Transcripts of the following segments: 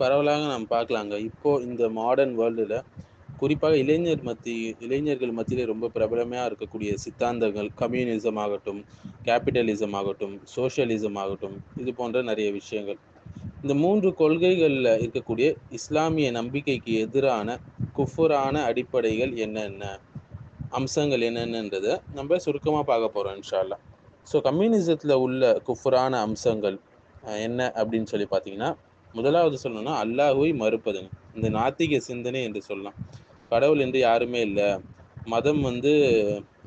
பரவலாக நாம் பார்க்கலாங்க. இப்போ இந்த மாடர்ன் வேர்ல்டில் குறிப்பாக இளைஞர் மத்தி இளைஞர்கள் மத்தியில் ரொம்ப பிரபலமாக இருக்கக்கூடிய சித்தாந்தங்கள் கம்யூனிசம் ஆகட்டும் கேபிட்டலிசம் ஆகட்டும் சோஷியலிசம் ஆகட்டும் இது போன்ற நிறைய விஷயங்கள். இந்த மூன்று கொள்கைகளில் இருக்கக்கூடிய இஸ்லாமிய நம்பிக்கைக்கு எதிரான குஃபுரான அடிப்படைகள் என்னென்ன? அம்சங்கள் என்னென்னன்றதை நம்ம சுருக்கமாக பார்க்க போகிறோம் இன்ஷால்லா ஸோ கம்யூனிசத்தில் உள்ள குஃபுரான அம்சங்கள் என்ன அப்படின்னு சொல்லி பார்த்தீங்கன்னா முதலாவது சொல்லணும்னா அல்லாஹுவை மறுப்பதுங்க. இந்த நாத்திக சிந்தனை என்று சொல்லலாம். கடவுள் என்று யாருமே இல்லை. மதம் வந்து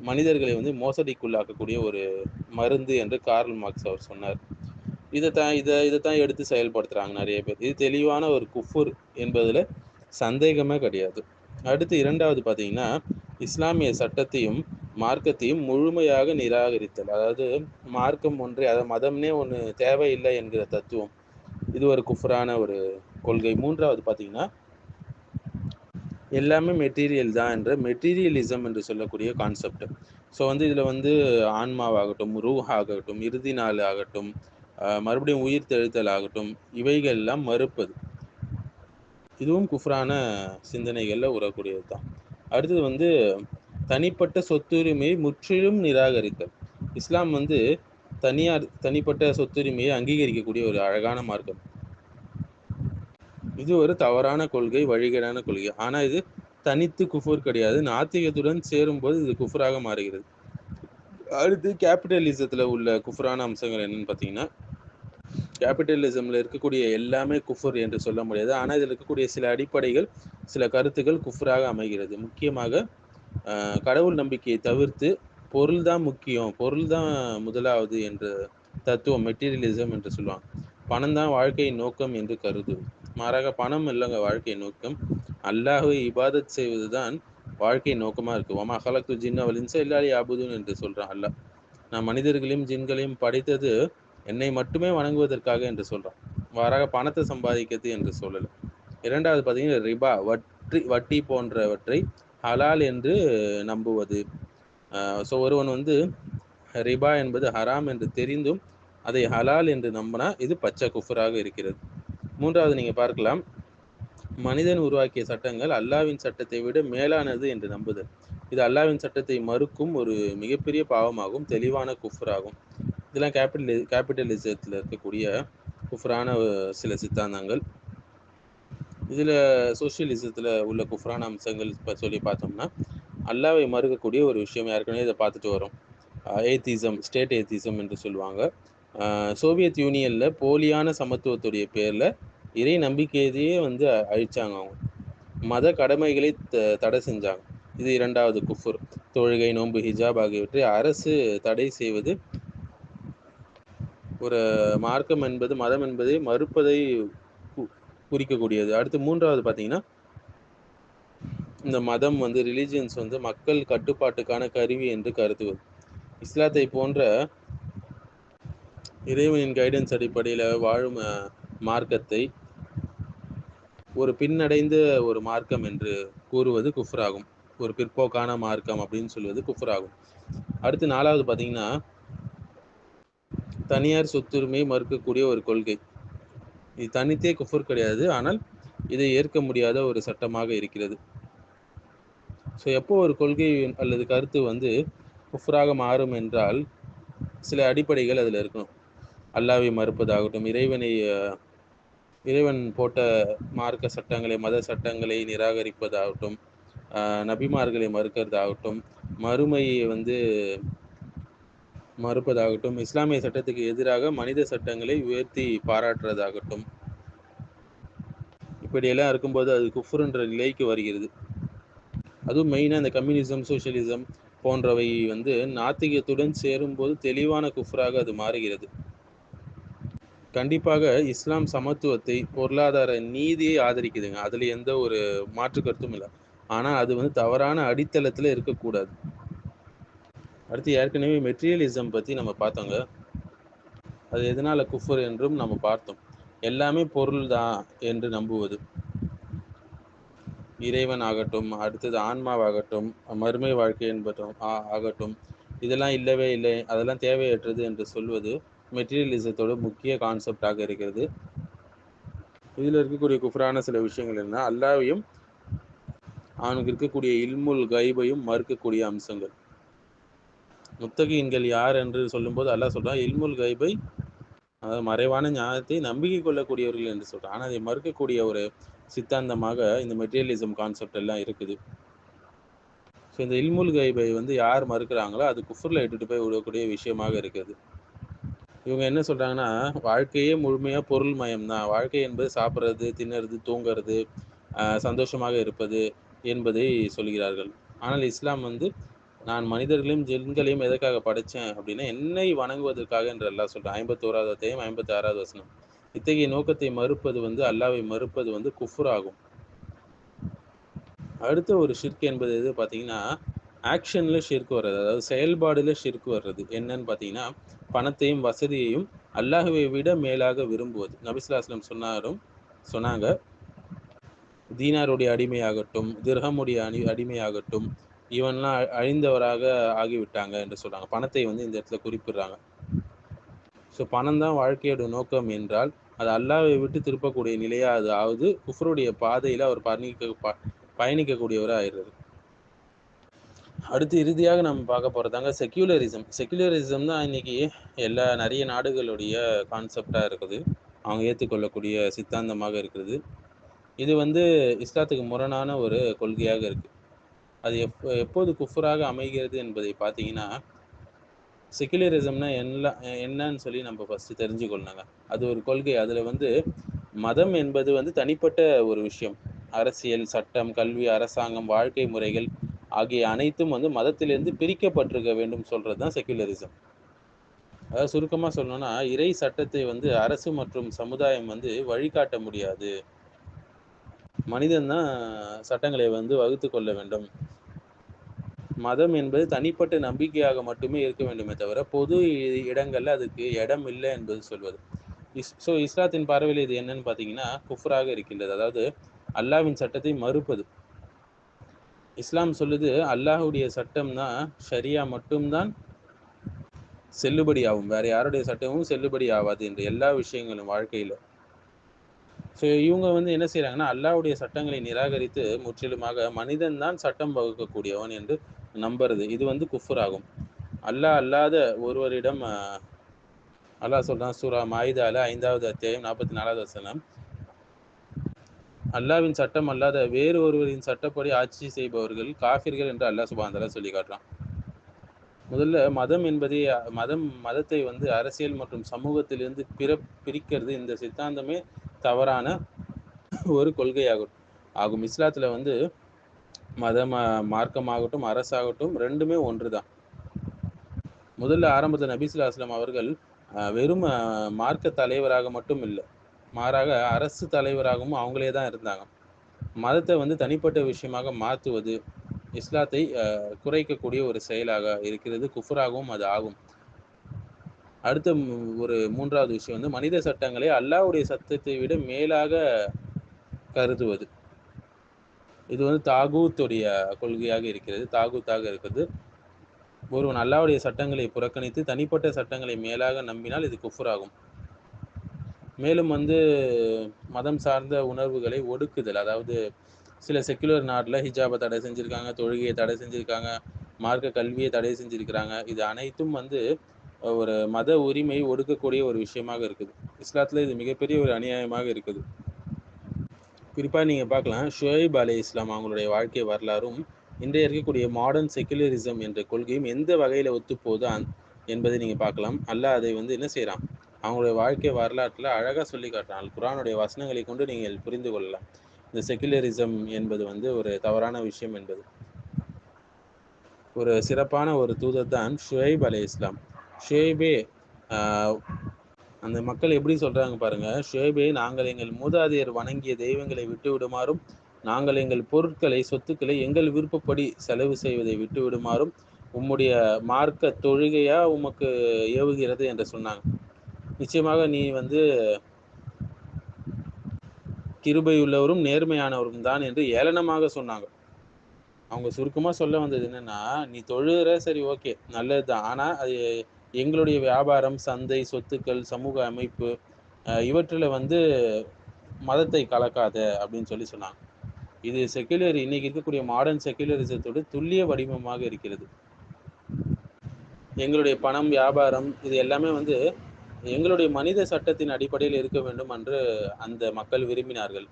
மனிதர்களை வந்து மோசடிக்குள்ளாக்கக்கூடிய ஒரு மருந்து என்று கார்ல் மார்க்ஸ் அவர் சொன்னார். இதை தான் இதை இதை தான் எடுத்து செயல்படுத்துகிறாங்க நிறைய பேர். இது தெளிவான ஒரு குஃபுர் என்பதில் சந்தேகமே கிடையாது. அடுத்து இரண்டாவது பார்த்தீங்கன்னா இஸ்லாமிய சட்டத்தையும் மார்க்கத்தையும் முழுமையாக நிராகரித்தல். அதாவது மார்க்கம் ஒன்றே அதாவது மதம்னே ஒன்று தேவையில்லை என்கிற தத்துவம். இது ஒரு குஃபரான ஒரு கொள்கை. மூன்றாவது பார்த்தீங்கன்னா எல்லாமே மெட்டீரியல் தான் என்ற மெட்டீரியலிசம் என்று சொல்லக்கூடிய கான்செப்ட் ஸோ வந்து இதில் வந்து ஆன்மாவாகட்டும் ரூஹ் ஆகட்டும் இறுதி நாள் ஆகட்டும் மறுபடியும் உயிர் தெழுத்தல் ஆகட்டும் இவைகள் எல்லாம் மறுப்பது. இதுவும் குஃப்ரான சிந்தனைகளில் உறக்கூடியது தான். அடுத்தது வந்து தனிப்பட்ட சொத்துரிமையை முற்றிலும் நிராகரித்தல். இஸ்லாம் வந்து தனியார் தனிப்பட்ட சொத்துரிமையை அங்கீகரிக்கக்கூடிய ஒரு அழகான மார்க்கம். இது ஒரு தவறான கொள்கை வழிகேடான கொள்கை. ஆனால் இது தனித்து குஃபூர் கிடையாது. நாத்திகத்துடன் சேரும்போது இது குஃபராக மாறுகிறது. அடுத்து கேபிட்டலிசத்தில் உள்ள குஃபரான அம்சங்கள் என்னன்னு பார்த்தீங்கன்னா கேபிட்டலிசமில் இருக்கக்கூடிய எல்லாமே குஃபர் என்று சொல்ல முடியாது. ஆனால் இதில் இருக்கக்கூடிய சில அடிப்படைகள் சில கருத்துக்கள் குஃபராக அமைகிறது. முக்கியமாக கடவுள் நம்பிக்கையை தவிர்த்து பொருள் தான் முக்கியம் பொருள் தான் முதலாவது என்ற தத்துவம் மெட்டீரியலிசம் என்று சொல்லுவாங்க. பணம் தான் வாழ்க்கையின் நோக்கம் என்று கருது மாறாக பணம் இல்லைங்க வாழ்க்கை நோக்கம். அல்லாஹை இபாதத் செய்வதுதான் வாழ்க்கை நோக்கமாக இருக்கு. ஒமா ஹலக்கு ஜின்ன வலின்ச இல்லாலி ஆபுதுன்னு என்று சொல்கிறான் அல்லாஹ். நான் மனிதர்களையும் ஜின்களையும் படைத்தது என்னை மட்டுமே வணங்குவதற்காக என்று சொல்கிறான் மாறாக பணத்தை சம்பாதிக்கிறது என்று சொல்லலை. இரண்டாவது பார்த்தீங்கன்னா ரிபா வட்டி வட்டி போன்றவற்றை ஹலால் என்று நம்புவது. ஸோ ஒருவன் வந்து ரிபா என்பது ஹராம் என்று தெரிந்தும் அதை ஹலால் என்று நம்பினா இது பச்சை குஃபராக இருக்கிறது. மூன்றாவது நீங்க பார்க்கலாம். மனிதன் உருவாக்கிய சட்டங்கள் அல்லாவின் சட்டத்தை விட மேலானது என்று நம்புதல். இது அல்லாவின் சட்டத்தை மறுக்கும் ஒரு மிகப்பெரிய பாவமாகும் தெளிவான குஃப்ராகும். இதெல்லாம் கேபிட்டலி கேபிட்டலிசத்தில் இருக்கக்கூடிய குஃப்ரான சில சித்தாந்தங்கள். இதில் சோசியலிசத்தில் உள்ள குஃப்ரான அம்சங்கள் இப்போ சொல்லி பார்த்தோம்னா அல்லாவை மறுக்கக்கூடிய ஒரு விஷயம் ஏற்கனவே இதை பார்த்துட்டு வரோம். ஏத்திசம் ஸ்டேட் ஏத்திசம் என்று சொல்லுவாங்க. சோவியத் யூனியனில் போலியான சமத்துவத்துடைய பேரில் இறை நம்பிக்கையதையே வந்து அழிச்சாங்க அவங்க. மத கடமைகளை த- தடை செஞ்சாங்க. இது இரண்டாவது குஃபுர். தொழுகை நோன்பு ஹிஜாப் ஆகியவற்றை அரசு தடை செய்வது ஒரு மார்க்கம் என்பது மதம் என்பதை மறுப்பதை கு- குறிக்கக்கூடியது. அடுத்து மூன்றாவது பார்த்தீங்கன்னா இந்த மதம் வந்து ரிலீஜியன்ஸ் வந்து மக்கள் கட்டுப்பாட்டுக்கான கருவி என்று கருதுவது. இஸ்லாத்தை போன்ற இறைவனின் கைடன்ஸ் அடிப்படையில் வாழும் மார்க்கத்தை ஒரு பின்னடைந்த ஒரு மார்க்கம் என்று கூறுவது குஃப்ராகும். ஒரு பிற்போக்கான மார்க்கம் அப்படின்னு சொல்வது குஃப்ராகும். அடுத்து நாலாவது பார்த்தீங்கன்னா தனியார் சொத்துரிமை மறுக்கக்கூடிய ஒரு கொள்கை. இது தனித்தே குஃபர் கிடையாது ஆனால் இதை ஏற்க முடியாத ஒரு சட்டமாக இருக்கிறது. ஸோ எப்போ ஒரு கொள்கை அல்லது கருத்து வந்து குஃப்ராக மாறும் என்றால் சில அடிப்படைகள் அதில் இருக்கணும். அல்லாவை மறுப்பதாகட்டும் இறைவனை இறைவன் போட்ட மார்க்க சட்டங்களை மத சட்டங்களை நிராகரிப்பதாகட்டும் நபிமார்களை மறுக்கிறதாகட்டும் மறுமையை வந்து மறுப்பதாகட்டும் இஸ்லாமிய சட்டத்துக்கு எதிராக மனித சட்டங்களை உயர்த்தி பாராட்டுறதாகட்டும். இப்படியெல்லாம் இருக்கும்போது அது குஃப்ருன்ற நிலைக்கு வருகிறது. அதுவும் மெயினாக இந்த கம்யூனிசம் சோஷியலிசம் போன்றவை வந்து நாத்திகத்துடன் சேரும்போது தெளிவான குஃப்ராக அது மாறுகிறது. கண்டிப்பாக இஸ்லாம் சமத்துவத்தை பொருளாதார நீதியை ஆதரிக்குதுங்க. அதில் எந்த ஒரு மாற்று கருத்தும் இல்லை. ஆனால் அது வந்து தவறான அடித்தளத்தில் இருக்கக்கூடாது. அடுத்து ஏற்கனவே மெட்டீரியலிசம் பற்றி நம்ம பார்த்தோங்க. அது எதனால குஃபர் என்றும் நம்ம பார்த்தோம். எல்லாமே பொருள் தான் என்று நம்புவது. இறைவன் ஆகட்டும் அடுத்தது ஆன்மாவாகட்டும் மறுமை வாழ்க்கை என்பதும் ஆகட்டும். இதெல்லாம் இல்லவே இல்லை. அதெல்லாம் தேவையற்றது என்று சொல்வது மெட்டீரியலிசத்தோட முக்கிய கான்செப்டாக இருக்கிறது. இதில் இருக்கக்கூடிய குஃப்ரான சில விஷயங்கள் என்ன அல்லாவையும் அவனுக்கு இருக்கக்கூடிய இல்முல் கைபையும் மறுக்கக்கூடிய அம்சங்கள். முத்தகீன்கள் யார் என்று சொல்லும்போது அல்லாஹ் சொல்கிறான் இல்முல் கைபை அதாவது மறைவான ஞானத்தை நம்பிக்கை கொள்ளக்கூடியவர்கள் என்று சொல்றான். ஆனால் அதை மறுக்கக்கூடிய ஒரு சித்தாந்தமாக இந்த மெட்டீரியலிசம் கான்செப்ட் எல்லாம் இருக்குது. ஸோ இந்த இல்முல் கைபை வந்து யார் மறுக்கிறாங்களோ அது குஃபுரில் இட்டுட்டு போய் விடக்கூடிய விஷயமாக இருக்குது. இவங்க என்ன சொல்றாங்கன்னா வாழ்க்கையே முழுமையாக பொருள் மயம் தான் வாழ்க்கை என்பது சாப்பிட்றது தின்னுறது தூங்குறது சந்தோஷமாக இருப்பது என்பதை சொல்கிறார்கள். ஆனால் இஸ்லாம் வந்து நான் மனிதர்களையும் ஜின்களையும் எதற்காக படைச்சேன் அப்படின்னா என்னை வணங்குவதற்காக என்று எல்லாம் சொல்கிறேன் ஐம்பத்தோராவது அத்தியாயம் ஐம்பத்தி ஆறாவது வசனம். இத்தகைய நோக்கத்தை மறுப்பது வந்து அல்லாவை மறுப்பது வந்து குஃபுர் ஆகும் அடுத்த ஒரு ஷிர்க் என்பது எது பார்த்தீங்கன்னா ஆக்ஷனில் ஷிர்க் வர்றது அதாவது செயல்பாடுல ஷிர்க் வர்றது. என்னன்னு பார்த்தீங்கன்னா பணத்தையும் வசதியையும் அல்லாஹுவை விட மேலாக விரும்புவது. நபிஸ்லாஸ்லம் சொன்னாரும் சொன்னாங்க தீனாருடைய அடிமையாகட்டும் திர்ஹமுடைய அணி அடிமையாகட்டும் இவன்லாம் அழிந்தவராக ஆகிவிட்டாங்க என்று சொல்கிறாங்க பணத்தை வந்து இந்த இடத்துல குறிப்பிடுறாங்க. ஸோ பணம் தான் வாழ்க்கையோட நோக்கம் என்றால் அது அல்லாவை விட்டு திருப்பக்கூடிய நிலையா அது ஆகுது குஃப்ருடைய பாதையில் அவர் பயணிக்க ப- பயணிக்கக்கூடியவராக ஆயிடுறது அடுத்து இறுதியாக நம்ம பார்க்க போறதாங்க செக்யூலரிசம் செக்யூலரிசம் தான் இன்னைக்கு எல்லா நிறைய நாடுகளுடைய கான்செப்டாக இருக்குது. அவங்க ஏற்றுக்கொள்ளக்கூடிய சித்தாந்தமாக இருக்கிறது இது வந்து இஸ்லாத்துக்கு முரணான ஒரு கொள்கையாக இருக்கு. அது எப் எப்போது குஃபராக அமைகிறது என்பதை பார்த்தீங்கன்னா செக்குலரிசம்னா என்ன என்னன்னு சொல்லி நம்ம ஃபர்ஸ்ட் தெரிஞ்சுக்கொள்ளணுங்க. அது ஒரு கொள்கை. அதுல வந்து மதம் என்பது வந்து தனிப்பட்ட ஒரு விஷயம். அரசியல் சட்டம் கல்வி அரசாங்கம் வாழ்க்கை முறைகள் ஆகிய அனைத்தும் வந்து மதத்திலிருந்து பிரிக்கப்பட்டிருக்க வேண்டும் சொல்றது தான் செக்குலரிசம் அதாவது சுருக்கமா சொல்லணும்னா இறை சட்டத்தை வந்து அரசு மற்றும் சமுதாயம் வந்து வழிகாட்ட முடியாது. மனிதன் தான் சட்டங்களை வந்து வகுத்து கொள்ள வேண்டும். மதம் என்பது தனிப்பட்ட நம்பிக்கையாக மட்டுமே இருக்க வேண்டுமே தவிர பொது இடங்கள்ல அதுக்கு இடம் இல்லை என்பது சொல்வது. இஸ் ஸோ இஸ்லாத்தின் பார்வையில் இது என்னன்னு பார்த்தீங்கன்னா குஃப்ராக இருக்கின்றது. அதாவது அல்லாவின் சட்டத்தை மறுப்பது. இஸ்லாம் சொல்லுது அல்லாஹுடைய சட்டம் தான் ஷரியா மட்டும்தான் செல்லுபடி ஆகும் வேற யாருடைய சட்டமும் செல்லுபடி ஆகாது என்று எல்லா விஷயங்களும் வாழ்க்கையில. ஸோ இவங்க வந்து என்ன செய்யறாங்கன்னா அல்லாஹ்வுடைய சட்டங்களை நிராகரித்து முற்றிலுமாக மனிதன் தான் சட்டம் வகுக்கக்கூடியவன் என்று நம்புறது. இது வந்து குஃபர் ஆகும் அல்லாஹ் அல்லாத ஒருவரிடம் அல்லாஹ் சொல்றான் சூரா மாயுதால ஐந்தாவது அத்தியாயம் நாற்பத்தி நாலாவது வசனம். அல்லாஹ்வின் சட்டம் அல்லாத வேறு ஒருவரின் சட்டப்படி ஆட்சி செய்பவர்கள் காஃபிர்கள் என்று அல்லாஹ் சுபாந்தலா சொல்லி காட்டுறான். முதல்ல மதம் என்பதே மதம் மதத்தை வந்து அரசியல் மற்றும் சமூகத்திலிருந்து பிற பிரிக்கிறது. இந்த சித்தாந்தமே தவறான ஒரு கொள்கையாகும். ஆகும். இஸ்லாத்துல வந்து மத மார்க்கமாகட்டும் அரசாகட்டும் ரெண்டுமே ஒன்று தான் முதல்ல ஆரம்பத்தில் நபிசுல்லா அஸ்லாம் அவர்கள் வெறும் மார்க்க தலைவராக மட்டும் இல்லை மாறாக அரசு தலைவராகவும் அவங்களே தான் இருந்தாங்க. மதத்தை வந்து தனிப்பட்ட விஷயமாக மாற்றுவது இஸ்லாத்தை குறைக்கக்கூடிய ஒரு செயலாக இருக்கிறது குஃபராகவும் அது ஆகும். அடுத்த ஒரு மூன்றாவது விஷயம் வந்து மனித சட்டங்களை அல்லாஹ்வுடைய சட்டத்தை விட மேலாக கருதுவது. இது வந்து தாகூத்துடைய கொள்கையாக இருக்கிறது. தாகூத்தாக இருக்கிறது. ஒருவன் அல்லாவுடைய சட்டங்களை புறக்கணித்து தனிப்பட்ட சட்டங்களை மேலாக நம்பினால் இது குஃப்ராகும். மேலும் வந்து மதம் சார்ந்த உணர்வுகளை ஒடுக்குதல். அதாவது சில செக்குலர் நாட்டில் ஹிஜாபை தடை செஞ்சுருக்காங்க தொழுகையை தடை செஞ்சுருக்காங்க மார்க்க கல்வியை தடை செஞ்சுருக்கிறாங்க. இது அனைத்தும் வந்து ஒரு மத உரிமை ஒடுக்கக்கூடிய ஒரு விஷயமாக இருக்குது. இஸ்லாத்தில் இது மிகப்பெரிய ஒரு அநியாயமாக இருக்குது. குறிப்பாக நீங்கள் பார்க்கலாம் ஷுவைப் அலை இஸ்லாம் அவங்களுடைய வாழ்க்கை வரலாறும் இன்றைய இருக்கக்கூடிய மாடர்ன் செக்குலரிசம் என்ற கொள்கையும் எந்த வகையில் ஒத்துப்போதான் என்பதை நீங்கள் பார்க்கலாம். அல்லாஹ் அதை வந்து என்ன செய்கிறான் அவங்களுடைய வாழ்க்கை வரலாற்றில் அழகாக சொல்லி காட்டுறான். குரானுடைய வசனங்களை கொண்டு நீங்கள் புரிந்து கொள்ளலாம். இந்த செக்குலரிசம் என்பது வந்து ஒரு தவறான விஷயம் என்பது. ஒரு சிறப்பான ஒரு தூதர் தான் ஷுவைப் அலே இஸ்லாம். ஷுவைபே ஆஹ், அந்த மக்கள் எப்படி சொல்றாங்க பாருங்க ஷுவைபே நாங்கள் எங்கள் மூதாதையர் வணங்கிய தெய்வங்களை விட்டு விடுமாறும் நாங்கள் எங்கள் பொருட்களை சொத்துக்களை எங்கள் விருப்பப்படி செலவு செய்வதை விட்டு விடுமாறும் உம்முடைய மார்க்க தொழுகையா உமக்கு ஏவுகிறது என்று சொன்னாங்க. நிச்சயமாக நீ வந்து கிருபையுள்ளவரும் நேர்மையானவரும் தான் என்று ஏளனமாக சொன்னாங்க. அவங்க சுருக்கமாக சொல்ல வந்தது என்னன்னா நீ தொழுகிற சரி ஓகே நல்லது தான் ஆனால் அது எங்களுடைய வியாபாரம் சந்தை சொத்துக்கள் சமூக அமைப்பு இவற்றில் வந்து மதத்தை கலக்காத அப்படின்னு சொல்லி சொன்னாங்க. இது செக்குலர் இன்னைக்கு இருக்கக்கூடிய மாடர்ன் செக்குலரிசத்தோட துல்லிய வடிவமாக இருக்கிறது. எங்களுடைய பணம் வியாபாரம் இது எல்லாமே வந்து எங்களுடைய மனித சட்டத்தின் அடிப்படையில் இருக்க வேண்டும் என்று அந்த மக்கள் விரும்பினார்கள்.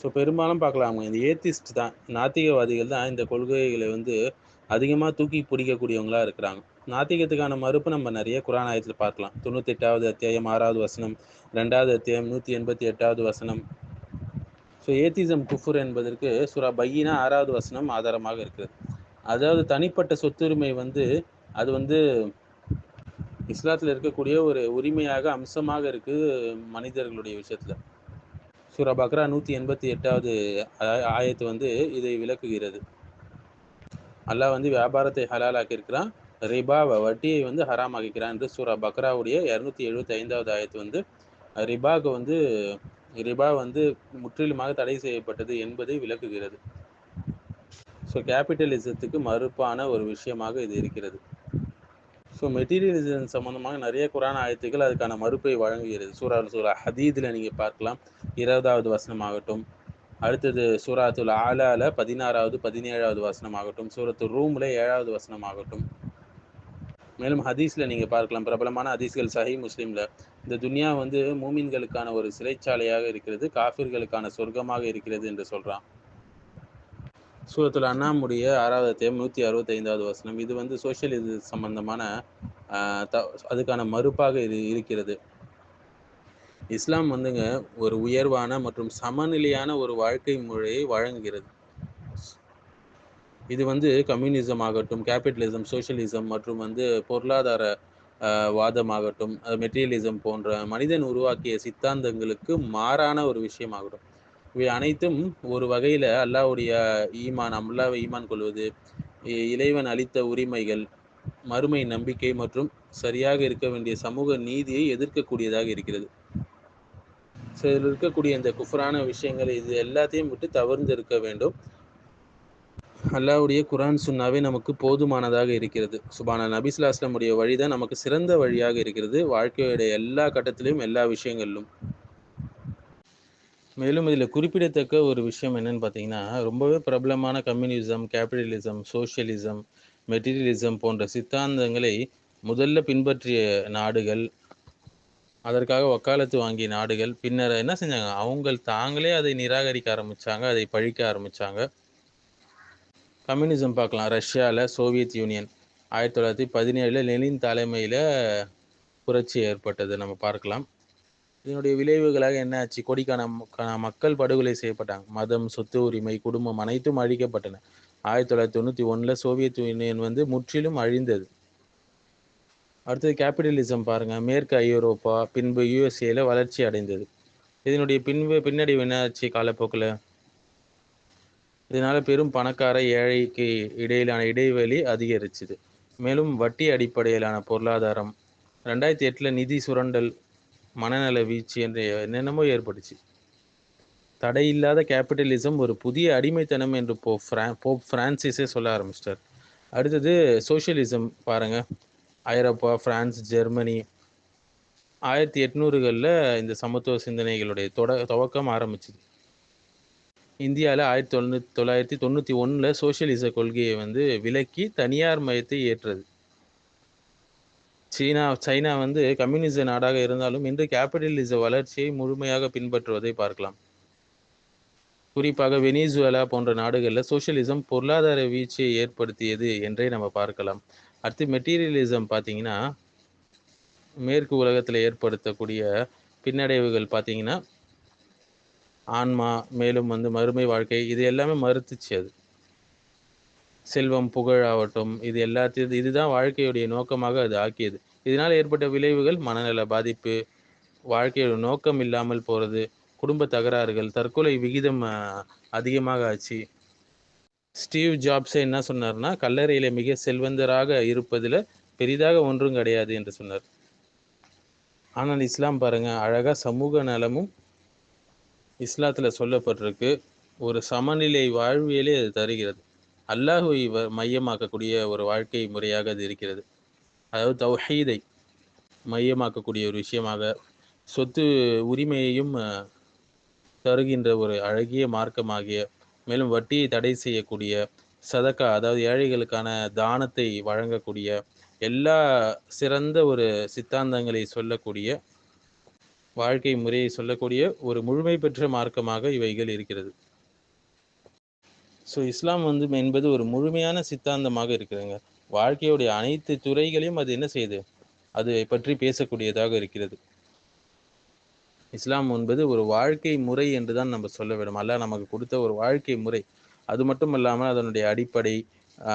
ஸோ பெரும்பாலும் பார்க்கலாம் இந்த ஏத்திஸ்ட் தான் நாத்திகவாதிகள் தான் இந்த கொள்கைகளை வந்து அதிகமாக தூக்கி பிடிக்கக்கூடியவங்களா இருக்கிறாங்க. நாத்திகத்துக்கான மறுப்பு நம்ம நிறைய குரான் ஆயத்தில் பார்க்கலாம். தொண்ணூத்தி எட்டாவது அத்தியாயம் ஆறாவது வசனம் ரெண்டாவது அத்தியாயம் நூற்றி எண்பத்தி எட்டாவது வசனம். ஸோ ஏத்திசம் குஃபுர் என்பதற்கு சுரா பையினா ஆறாவது வசனம் ஆதாரமாக இருக்குது. அதாவது தனிப்பட்ட சொத்துரிமை வந்து அது வந்து இஸ்லாத்தில் இருக்கக்கூடிய ஒரு உரிமையாக அம்சமாக இருக்குது மனிதர்களுடைய விஷயத்தில். சுரா பக்ரா நூற்றி எண்பத்தி எட்டாவது ஆயத்து வந்து இதை விளக்குகிறது. அல்லாஹ் வந்து வியாபாரத்தை ஹலாலாக்கி இருக்கிறான் ரிபா வட்டியை வந்து ஹராம் ஆக்கிக்கிறான் என்று சூரா பக்ராவுடைய இரநூத்தி எழுபத்தி ஐந்தாவது ஆயத்து வந்து ரிபாவுக்கு வந்து ரிபா வந்து முற்றிலுமாக தடை செய்யப்பட்டது என்பதை விளக்குகிறது. ஸோ கேபிட்டலிசத்துக்கு மறுப்பான ஒரு விஷயமாக இது இருக்கிறது. ஸோ மெட்டீரியலிசம் சம்மந்தமாக நிறைய குரான் ஆயத்துக்கள் அதுக்கான மறுப்பை வழங்குகிறது. சூரா சூரா ஹதீதில் நீங்கள் பார்க்கலாம். இருபதாவது வசனமாகட்டும். அடுத்தது சூராத்துல் ஆலால பதினாறாவது பதினேழாவது வசனமாகட்டும் சூரத்து ரூமில் ஏழாவது வசனமாகட்டும். மேலும் ஹதீஸில் நீங்கள் பார்க்கலாம். பிரபலமான ஹதீஸ்கள் சஹி முஸ்லீமில். இந்த துனியா வந்து மூமின்களுக்கான ஒரு சிறைச்சாலையாக இருக்கிறது காஃபிர்களுக்கான சொர்க்கமாக இருக்கிறது என்று சொல்கிறான் சூரத்துல அண்ணாமுடைய ஆறாவது தேம் நூற்றி அறுபத்தி ஐந்தாவது வசனம். இது வந்து சோசியலிசம் இது சம்பந்தமான அதுக்கான மறுப்பாக இரு இருக்கிறது. இஸ்லாம் வந்துங்க ஒரு உயர்வான மற்றும் சமநிலையான ஒரு வாழ்க்கை முறையை வழங்குகிறது. இது வந்து கம்யூனிசம் ஆகட்டும் கேபிட்டலிசம் சோஷியலிசம் மற்றும் வந்து பொருளாதார வாதமாகட்டும் மெட்டீரியலிசம் போன்ற மனிதன் உருவாக்கிய சித்தாந்தங்களுக்கு மாறான ஒரு விஷயமாகட்டும். இவை அனைத்தும் ஒரு வகையில் அல்லாவுடைய ஈமான் அல்லாவை ஈமான் கொள்வது இறைவன் அளித்த உரிமைகள் மறுமை நம்பிக்கை மற்றும் சரியாக இருக்க வேண்டிய சமூக நீதியை எதிர்க்கக்கூடியதாக இருக்கிறது. இதில் இருக்கக்கூடிய இந்த குஃபரான விஷயங்கள் இது எல்லாத்தையும் விட்டு தவிர்ந்து இருக்க வேண்டும். அல்லாவுடைய குரான் சுன்னாவே நமக்கு போதுமானதாக இருக்கிறது. சுபான நபிஸ்லாஸ்லமுடைய வழி தான் நமக்கு சிறந்த வழியாக இருக்கிறது. வாழ்க்கையுடைய எல்லா கட்டத்திலையும் எல்லா விஷயங்களிலும். மேலும் இதில் குறிப்பிடத்தக்க ஒரு விஷயம் என்னன்னு பார்த்தீங்கன்னா ரொம்பவே பிரபலமான கம்யூனிசம் கேபிட்டலிசம் சோஷியலிசம் மெட்டீரியலிசம் போன்ற சித்தாந்தங்களை முதல்ல பின்பற்றிய நாடுகள் அதற்காக வக்காலத்து வாங்கிய நாடுகள் பின்னர் என்ன செஞ்சாங்க? அவங்க தாங்களே அதை நிராகரிக்க ஆரம்பிச்சாங்க அதை பழிக்க ஆரம்பித்தாங்க கம்யூனிசம் பார்க்கலாம். ரஷ்யாவில் சோவியத் யூனியன். ஆயிரத்தி தொள்ளாயிரத்தி பதினேழில் லெனின் தலைமையில் புரட்சி ஏற்பட்டது. நம்ம பார்க்கலாம். இதனுடைய விளைவுகளாக என்ன ஆச்சு? கோடிக்கான மக்கள் படுகொலை செய்யப்பட்டாங்க. மதம் சொத்து உரிமை குடும்பம் அனைத்தும் அழிக்கப்பட்டன. ஆயிரத்தி தொள்ளாயிரத்தி தொண்ணூற்றி ஒன்றில் சோவியத் யூனியன் வந்து முற்றிலும் அழிந்தது. அடுத்தது கேபிட்டலிசம் பாருங்கள் மேற்கு ஐரோப்பா பின்பு யுஎஸ்ஏல வளர்ச்சி அடைந்தது. இதனுடைய பின்பு பின்னடைவு என்னாச்சு காலப்போக்கில்? இதனால பெரும் பணக்கார ஏழைக்கு இடையிலான இடைவெளி அதிகரிச்சுது. மேலும் வட்டி அடிப்படையிலான பொருளாதாரம். ரெண்டாயிரத்தி எட்டில் நிதி சுரண்டல் மனநல வீழ்ச்சி என்ற என்னென்னமோ ஏற்பட்டுச்சு. தடையில்லாத கேபிட்டலிசம் ஒரு புதிய அடிமைத்தனம் என்று போ ஃப்ரா போப் ஃப்ரான்சிஸே சொல்ல ஆரம்பிச்சிட்டார். அடுத்தது சோஷியலிசம் பாருங்கள் ஐரோப்பா பிரான்ஸ் ஜெர்மனி. ஆயிரத்தி எட்நூறுகளில் இந்த சமத்துவ சிந்தனைகளுடைய தொட துவக்கம் ஆரம்பிச்சுது. இந்தியாவில் ஆயிரத்தி தொண்ணூத்தி தொள்ளாயிரத்தி தொண்ணூற்றி ஒன்றில் சோசியலிச கொள்கையை வந்து விலக்கி தனியார் மயத்தை ஏற்றது. சீனா சைனா வந்து கம்யூனிச நாடாக இருந்தாலும் இன்று கேபிட்டலிச வளர்ச்சியை முழுமையாக பின்பற்றுவதை பார்க்கலாம். குறிப்பாக வெனிசுவேலா போன்ற நாடுகளில் சோசியலிசம் பொருளாதார வீழ்ச்சியை ஏற்படுத்தியது என்றே நம்ம பார்க்கலாம். அடுத்து மெட்டீரியலிசம் பார்த்தீங்கன்னா மேற்கு உலகத்தில் ஏற்படுத்தக்கூடிய பின்னடைவுகள் பார்த்தீங்கன்னா ஆன்மா மேலும் வந்து மறுமை வாழ்க்கை இது எல்லாமே மறுத்துச்சு அது. செல்வம் புகழ் ஆகட்டும் இது எல்லாத்தையும் இதுதான் வாழ்க்கையுடைய நோக்கமாக அது ஆக்கியது. இதனால் ஏற்பட்ட விளைவுகள் மனநல பாதிப்பு வாழ்க்கையோட நோக்கம் இல்லாமல் போகிறது குடும்ப தகராறுகள் தற்கொலை விகிதம் அதிகமாக ஆச்சு. ஸ்டீவ் ஜாப்ஸே என்ன சொன்னார்னா கல்லறையில் மிக செல்வந்தராக இருப்பதில் பெரிதாக ஒன்றும் கிடையாது என்று சொன்னார். ஆனால் இஸ்லாம் பாருங்க அழகாக சமூக நலமும் இஸ்லாத்தில் சொல்லப்பட்டிருக்கு. ஒரு சமநிலை வாழ்வியலே அது தருகிறது. அல்லாஹுவை மையமாக்கக்கூடிய ஒரு வாழ்க்கை முறையாக அது இருக்கிறது. அதாவது தௌஹீதை மையமாக்கக்கூடிய ஒரு விஷயமாக சொத்து உரிமையையும் தருகின்ற ஒரு அழகிய மார்க்கமாகிய மேலும் வட்டியை தடை செய்யக்கூடிய சதக்கா அதாவது ஏழைகளுக்கான தானத்தை வழங்கக்கூடிய எல்லா சிறந்த ஒரு சித்தாந்தங்களை சொல்லக்கூடிய வாழ்க்கை முறையை சொல்லக்கூடிய ஒரு முழுமை பெற்ற மார்க்கமாக இவைகள் இருக்கிறது. ஸோ இஸ்லாம் வந்து என்பது ஒரு முழுமையான சித்தாந்தமாக இருக்கிறதுங்க. வாழ்க்கையுடைய அனைத்து துறைகளையும் அது என்ன செய்யுது? அது பற்றி பேசக்கூடியதாக இருக்கிறது. இஸ்லாம் என்பது ஒரு வாழ்க்கை முறை என்று தான் நம்ம சொல்ல வேண்டும். அல்லாஹ் நமக்கு கொடுத்த ஒரு வாழ்க்கை முறை. அது மட்டும் இல்லாமல் அதனுடைய அடிப்படை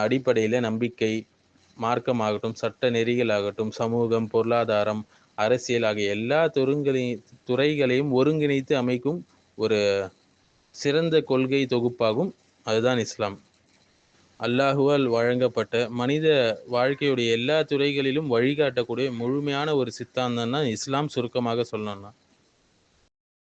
அடிப்படையில் நம்பிக்கை மார்க்கமாகட்டும் சட்ட நெறிகள் ஆகட்டும் சமூகம் பொருளாதாரம் அரசியல் ஆகிய எல்லா துறைகளையும் துறைகளையும் ஒருங்கிணைத்து அமைக்கும் ஒரு சிறந்த கொள்கை தொகுப்பாகும். அதுதான் இஸ்லாம். அல்லாஹுவால் வழங்கப்பட்ட மனித வாழ்க்கையுடைய எல்லா துறைகளிலும் வழிகாட்டக்கூடிய முழுமையான ஒரு சித்தாந்தம் தான் இஸ்லாம் சுருக்கமாக சொல்லணும்னா.